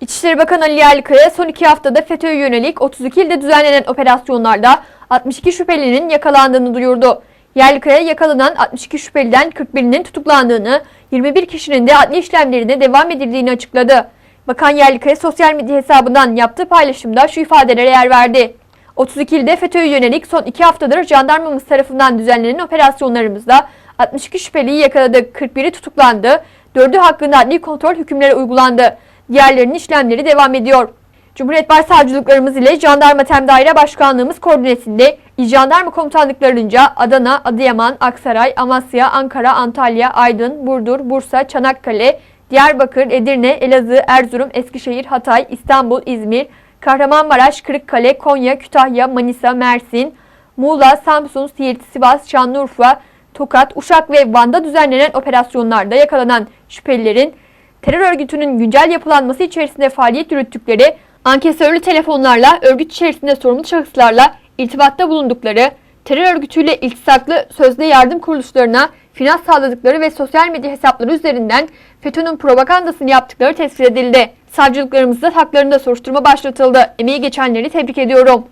İçişleri Bakanı Ali Yerlikaya son iki haftada FETÖ'ye yönelik 32 ilde düzenlenen operasyonlarda 62 şüphelinin yakalandığını duyurdu. Yerlikaya yakalanan 62 şüpheliden 41'inin tutuklandığını, 21 kişinin de adli işlemlerine devam edildiğini açıkladı. Bakan Yerlikaya sosyal medya hesabından yaptığı paylaşımda şu ifadelere yer verdi. 32 ilde FETÖ'ye yönelik son 2 haftadır jandarmamız tarafından düzenlenen operasyonlarımızda 62 şüpheliyi yakaladık, 41'i tutuklandı, 4'ü hakkında adli kontrol hükümleri uygulandı. Diğerlerinin işlemleri devam ediyor. Cumhuriyet Başsavcılıklarımız ile Jandarma Tem Daire Başkanlığımız koordinesinde İl Jandarma Komutanlıklarınca Adana, Adıyaman, Aksaray, Amasya, Ankara, Antalya, Aydın, Burdur, Bursa, Çanakkale, Diyarbakır, Edirne, Elazığ, Erzurum, Eskişehir, Hatay, İstanbul, İzmir, Kahramanmaraş, Kırıkkale, Konya, Kütahya, Manisa, Mersin, Muğla, Samsun, Siirt, Sivas, Şanlıurfa, Tokat, Uşak ve Van'da düzenlenen operasyonlarda yakalanan şüphelilerin terör örgütünün güncel yapılanması içerisinde faaliyet yürüttükleri, ankesörlü telefonlarla örgüt içerisinde sorumlu şahıslarla irtibatta bulundukları, terör örgütüyle iltisaklı sözde yardım kuruluşlarına finans sağladıkları ve sosyal medya hesapları üzerinden FETÖ'nün propagandasını yaptıkları tespit edildi. Savcılıklarımızda haklarında soruşturma başlatıldı. Emeği geçenleri tebrik ediyorum.